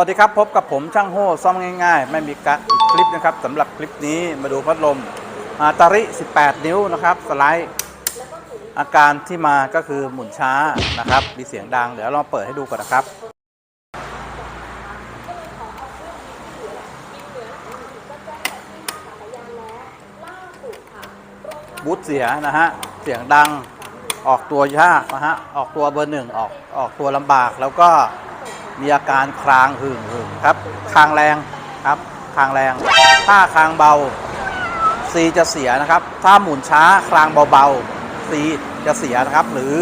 สวัสดีครับ พบกับผมช่างโฮ่ซ่อมง่ายๆ ไม่มีกักอีกคลิปนะครับสำหรับคลิปนี้มาดูพัดลมอาตาริ 18 นิ้วนะครับ สไลด์ อาการที่มาก็คือหมุนช้านะครับ มีเสียงดัง เดี๋ยวเราเปิดให้ดูก่อนนะครับ บูทเสียนะฮะ เสียงดังออกตัวยากนะฮะ ออกตัวเบอร์หนึ่งออกออกตัวลำบากแล้วก็ มีอาการคลางหึ่งหึ่งครับคลางแรงครับคลางแรง ถ้าคลางเบา C จะเสียนะครับ ถ้าหมุนช้าคลางเบาๆ C จะเสียนะครับ หรือ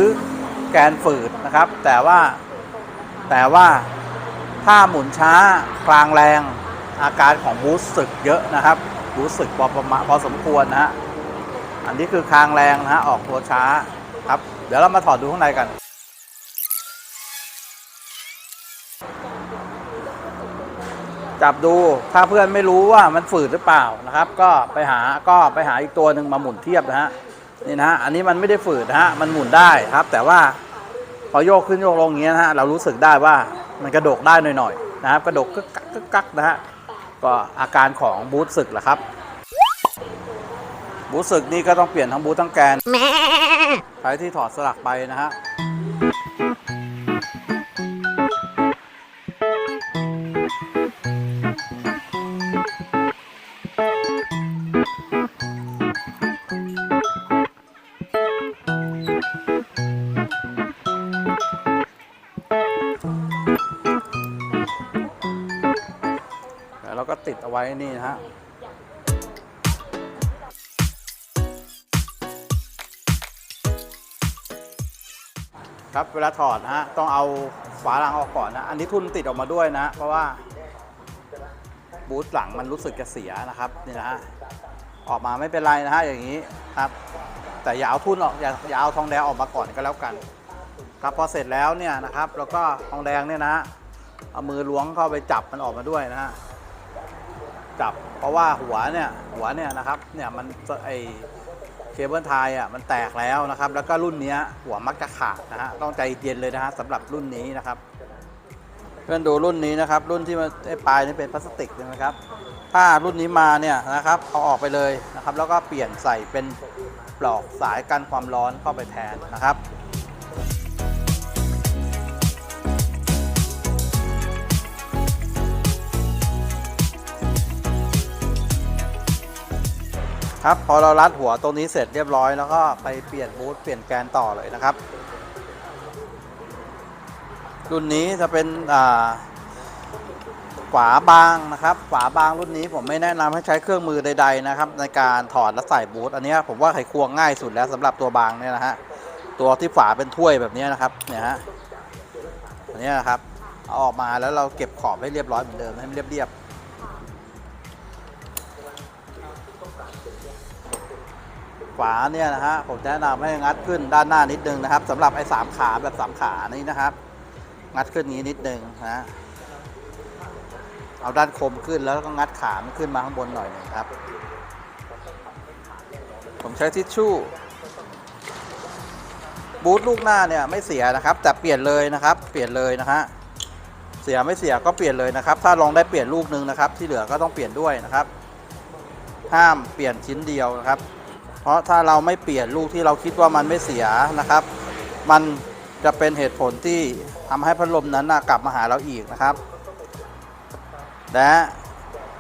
แกนฝืดนะครับ แต่ว่าแต่ว่าถ้าหมุนช้าคลางแรง อาการของบูสสึกเยอะนะครับบูสสึกพอประมาณพอสมควรนะฮะอันนี้คือคางแรงนะฮะออกตัวช้าครับ เดี๋ยวเรามาถอดดูข้างในกัน จับดูถ้าเพื่อนไม่รู้ว่ามันฝืดหรือเปล่านะครับ ก็ไปหาก็ไปหาอีกตัวหนึ่งมาหมุนเทียบนะฮะนี่นะฮะอันนี้มันไม่ได้ฝืดนะฮะมันหมุนได้ครับ แต่ว่าพอโยกขึ้นโยกลงอย่างเงี้ยนะฮะเรารู้สึกได้ว่ามันกระดกได้หน่อยๆนะครับ กระดกกึกกักกึกกักนะฮะก็อาการของบูทสึกแหละครับ บูทสึกนี่ก็ต้องเปลี่ยนทั้งบูททั้งแกนใช้ที่ถอดสลักไปนะฮะ ไว้นี่นะฮะครับเวลาถอดนะฮะต้องเอาฝาหลังออกก่อนนะ อันนี้ทุนติดออกมาด้วยนะ เพราะว่าบูทหลังมันรู้สึกจะเสียนะครับนี่นะฮะออกมาไม่เป็นไรนะฮะอย่างนี้ครับ แต่อย่าเอาทุนออกอย่าอย่าเอาทองแดงออกมาก่อนก็แล้วกัน ครับพอเสร็จแล้วเนี่ยนะครับ แล้วก็ทองแดงเนี่ยนะฮะเอามือล้วงเข้าไปจับมันออกมาด้วยนะฮะ จับ เพราะว่าหัวเนี่ยหัวเนี่ยนะครับเนี่ยมันไอเคเบิลไทยอะมันแตกแล้วนะครับ แล้วก็รุ่นเนี้ยหัวมักจะขาดนะฮะต้องใจเย็นเลยนะฮะสำหรับรุ่นนี้นะครับเพื่อนดูรุ่นนี้นะครับ รุ่นที่มันไอ้ปลายนี่เป็นพลาสติกใช่ไหมครับ ถ้ารุ่นนี้มาเนี่ยนะครับเอาออกไปเลยนะครับ แล้วก็เปลี่ยนใส่เป็นปลอกสายกันความร้อนเข้าไปแทนนะครับ ครับพอเรารัดหัวตรงนี้เสร็จเรียบร้อยแล้วก็ไปเปลี่ยนบูทเปลี่ยนแกนต่อเลยนะครับ รุ่นนี้จะเป็นฝาบางนะครับฝาบางรุ่นนี้ผมไม่แนะนำให้ใช้เครื่องมือใด ๆนะครับ ในการถอดและใส่บูทอันนี้ผมว่าไขควงง่ายสุดแล้วสำหรับตัวบางเนี่ยนะฮะตัวที่ฝาเป็นถ้วยแบบนี้นะครับเนี่ยฮะอันนี้นะครับเอาออกมาแล้วเราเก็บขอบให้เรียบร้อยเหมือนเดิมให้มันเรียบๆ ฝาเนี่ยนะฮะผมแนะนำให้งัดขึ้นด้านหน้านิดนึงนะครับสำหรับไอ้สามขาแบบสามขานี้นะครับ งัดขึ้นนี้นิดนึงนะเอาด้านคมขึ้นแล้วก็งัดขามขึ้นมาข้างบนหน่อยหนึงครับ ผมใช้ทิชชู่บูทลูกหน้าเนี่ยไม่เสียนะครับแต่เปลี่ยนเลยนะครับ เปลี่ยนเลยนะฮะเสียไม่เสียก็เปลี่ยนเลยนะครับ ถ้าลองได้เปลี่ยนลูกนึงนะครับ ที่เหลือก็ต้องเปลี่ยนด้วยนะครับ ห้ามเปลี่ยนชิ้นเดียวนะครับ เพราะถ้าเราไม่เปลี่ยนลูกที่เราคิดว่ามันไม่เสียนะครับ มันจะเป็นเหตุผลที่ทำให้พัดลมนั้นกลับมาหาเราอีกนะครับ และ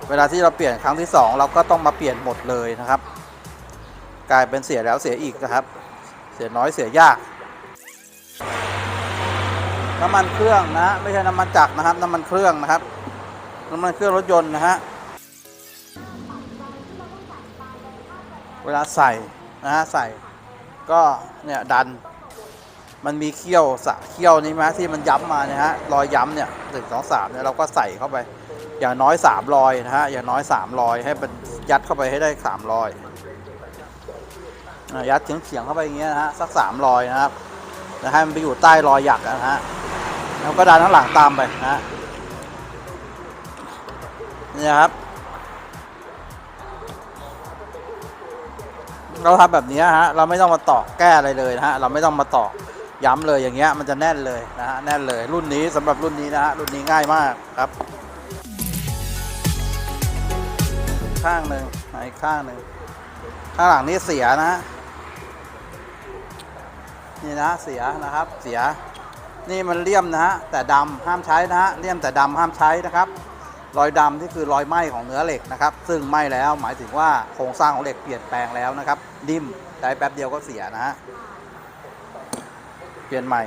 เวลาที่เราเปลี่ยนครั้งที่สองเราก็ต้องมาเปลี่ยนหมดเลยนะครับ กลายเป็นเสียแล้วเสียอีกนะครับ เสียน้อยเสียยาก น้ำมันเครื่องนะ ไม่ใช่น้ำมันจักรนะครับ น้ำมันเครื่องนะครับ น้ำมันเครื่องรถยนต์นะฮะ เวลาใส่นะฮะใส่ก็เนี่ยดัน มันมีเขี้ยวสะเขี้ยวนี้ไหมที่มันย้ำมาเนี่ยฮะรอยย้ำเนี่ยหนึ่งสองสามเนี่ยเราก็ใส่เข้าไปอย่างน้อยสามรอยนะฮะอย่างน้อยสามรอยให้มันยัดเข้าไปให้ได้สามรอยยัดเฉียงเฉียงๆเข้าไปอย่างเงี้ยนะฮะสักสามรอยนะครับแล้วให้มันไปอยู่ใต้รอยหยักนะฮะแล้วก็ดันข้างหลังตามไปนะฮะเนี่ยครับ เราทำแบบนี้ฮะเราไม่ต้องมาตอกแก้อะไรเลยนะฮะเราไม่ต้องมาตอกย้ำเลยอย่างเงี้ยมันจะแน่นเลยนะฮะแน่นเลยรุ่นนี้สำหรับรุ่นนี้นะฮะรุ่นนี้ง่ายมากครับ ข้างหนึ่งอีกข้างหนึ่งข้างหลังนี่เสียนะฮะนี่นะเสียนะครับเสียนี่มันเลี่ยมนะฮะแต่ดำห้ามใช้นะฮะเลี่ยมแต่ดำห้ามใช้นะครับ รอยดำที่คือรอยไหม้ของเนื้อเหล็กนะครับ ซึ่งไหม้แล้วหมายถึงว่าโครงสร้างของเหล็กเปลี่ยนแปลงแล้วนะครับนิ่มใช้แป๊บเดียวก็เสียนะฮะเปลี่ยนใหม่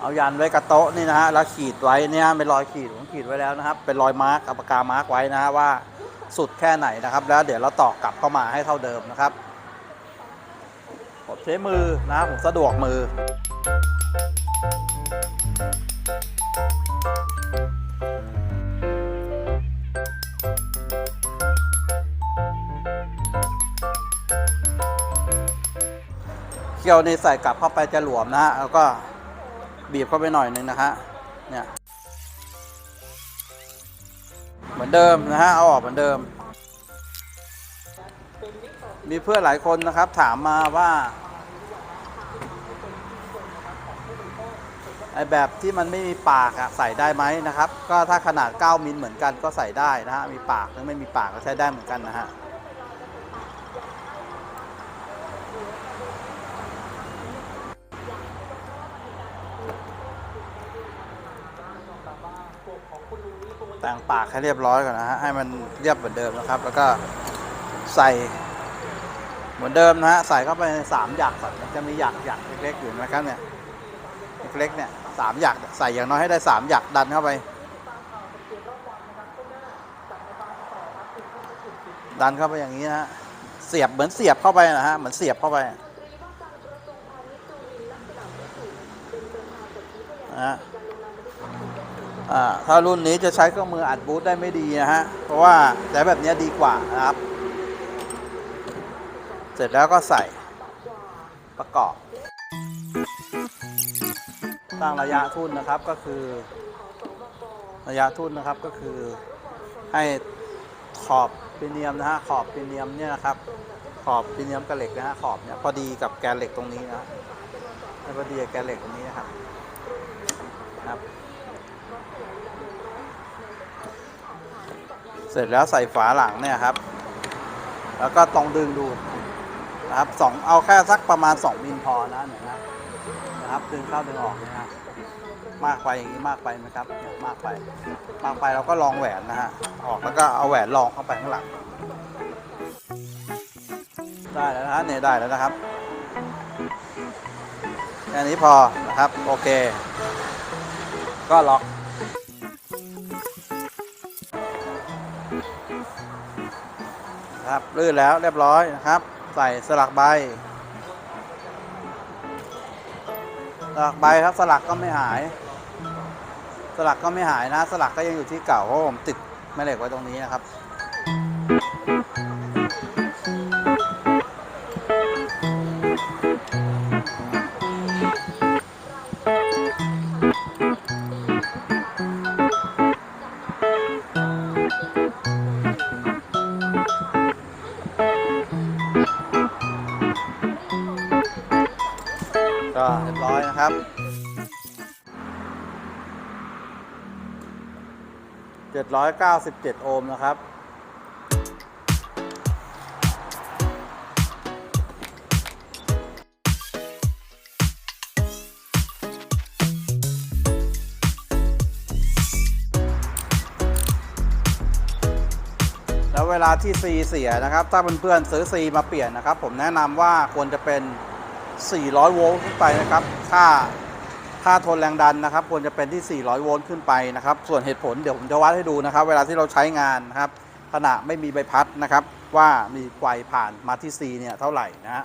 เอายันไว้กับโต๊ะนี่นะฮะแล้วขีดไว้เนี่ยเป็นรอยขีดผมขีดไว้แล้วนะครับ เป็นรอยมาร์กเอาปากกามาร์กไว้นะฮะว่าสุดแค่ไหนนะครับ แล้วเดี๋ยวเราตอกกลับเข้ามาให้เท่าเดิมนะครับผมใช้มือนะผมสะดวกมือ เคี่ยวในใส่กลับเข้าไปจะหลวมนะฮะแล้วก็บีบเข้าไปหน่อยหนึงนะฮะเนี่ยเหมือนเดิมนะฮะเอาออกเหมือนเดิม มีเพื่อนหลายคนนะครับ ถามมาว่าไอแบบที่มันไม่มีปากอะใส่ได้ไหมนะครับ ก็ถ้าขนาด 9 มิลเหมือนกันก็ใส่ได้นะฮะมีปากหรือไม่มีปากก็ใช้ได้เหมือนกันนะฮะ ปากให้เรียบร้อยก่อนนะฮะให้มันเรียบเหมือนเดิมนะครับ แล้วก็ใส่เหมือนเดิมนะฮะใส่เข้าไปสามหยักก่อนจะมีหยักหยักเล็กๆอยู่นะครับเนี่ยเล็กๆเนี่ยสามหยักใส่อย่างน้อยให้ได้สามหยักดันเข้าไป ดันเข้าไปอย่างนี้นะฮะเสียบเหมือนเสียบเข้าไปนะฮะเหมือนเสียบเข้าไปนะฮะอ่า ถ้ารุ่นนี้จะใช้เครื่องมืออัดบูทได้ไม่ดีนะฮะ เพราะว่าแต่แบบนี้ดีกว่านะครับ เสร็จแล้วก็ใส่ประกอบ ตั้งระยะทุ่นนะครับก็คือ ระยะทุ่นนะครับก็คือให้ขอบปีเนียมนะฮะขอบปีเนียมเนี่ยนะครับ ขอบปีเนียมกับเหล็กนะฮะขอบเนี่ยพอดีกับแกนเหล็กตรงนี้นะพอดีกับแกนเหล็กตรงนี้นะครับครับ เสร็จแล้วใส่ฝาหลังเนี่ยครับ แล้วก็ต้องดึงดูนะครับสองเอาแค่สักประมาณ 2มิลพอนะเนี่ยนะนะครับดึงเข้าดึงออกนะฮะมากไปอย่างนี้มากไปไหมครับมากไป มากไปเราก็ลองแหวนนะฮะออกแล้วก็เอาแหวนรองเข้าไปข้างหลังได้แล้วนะฮะเนี่ยได้แล้วนะครับแค่นี้พอนะครับโอเค ก็ล็อก ครับลื่นแล้วเรียบร้อยนะครับ ใส่สลักใบ สลักใบครับสลักก็ไม่หาย สลักก็ไม่หายนะ สลักก็ยังอยู่ที่เก่าเพราะผมติดแม่เหล็กไว้ตรงนี้นะครับ 797 โอห์มนะครับ แล้วเวลาที่ซีเสียนะครับ ถ้าเพื่อนๆซื้อซีมาเปลี่ยนนะครับ ผมแนะนำว่าควรจะเป็น 400 โวลต์ขึ้นไปนะครับ ค่า ค่าทนแรงดันนะครับควรจะเป็นที่ 400 โวลต์ขึ้นไปนะครับ ส่วนเหตุผลเดี๋ยวผมจะวัดให้ดูนะครับ เวลาที่เราใช้งานนะครับขณะไม่มีใบพัดนะครับ ว่ามีไฟผ่านมาที่ C เนี่ยเท่าไหร่นะฮะ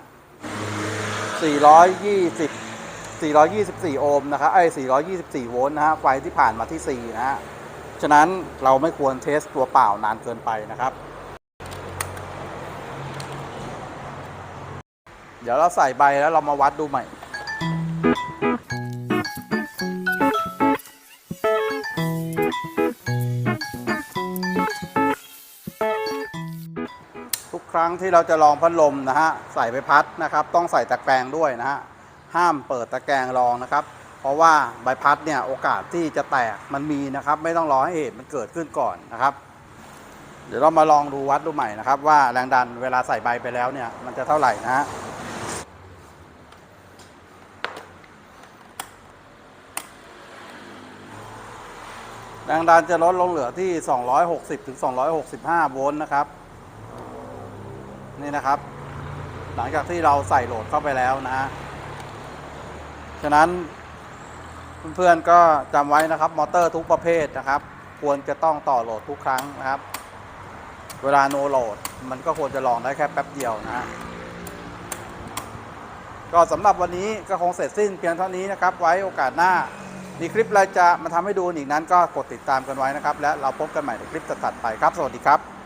420 424 โอห์มนะครับไอ้424 โวลต์นะฮะไฟที่ผ่านมาที่ C นะฮะ ฉะนั้นเราไม่ควรเทสตัวเปล่านานเกินไปนะครับ เดี๋ยวเราใส่ใบแล้วเรามาวัดดูใหม่ รั้งที่เราจะลองพัดลมนะฮะใส่ไปพัดนะครับ ต้องใส่ตะแกรงด้วยนะฮะห้ามเปิดตะแกรงรองนะครับ เพราะว่าใบพัดเนี่ยโอกาสที่จะแตกมันมีนะครับ ไม่ต้องรอให้เหตุมันเกิดขึ้นก่อนนะครับ เดี๋ยวเรามาลองดูวัดดูใหม่นะครับ ว่าแรงดันเวลาใส่ใบไปแล้วเนี่ยมันจะเท่าไหร่นะฮะแรงดันจะลดลงเหลือที่ 260ถึง265 โวลต์นะครับ นี่นะครับ หลังจากที่เราใส่โหลดเข้าไปแล้วนะฮะฉะนั้นเพื่อนๆก็จำไว้นะครับมอเตอร์ทุกประเภทนะครับ ควรจะต้องต่อโหลดทุกครั้งนะครับ เวลาโนโหลดมันก็ควรจะลองได้แค่แป๊บเดียวนะฮะก็สำหรับวันนี้ก็คงเสร็จสิ้นเพียงเท่านี้นะครับ ไว้โอกาสหน้ามีคลิปอะไรจะมาทำให้ดูอีกนั้นก็กดติดตามกันไว้นะครับ และเราพบกันใหม่ในคลิปถัดๆไปครับ สวัสดีครับ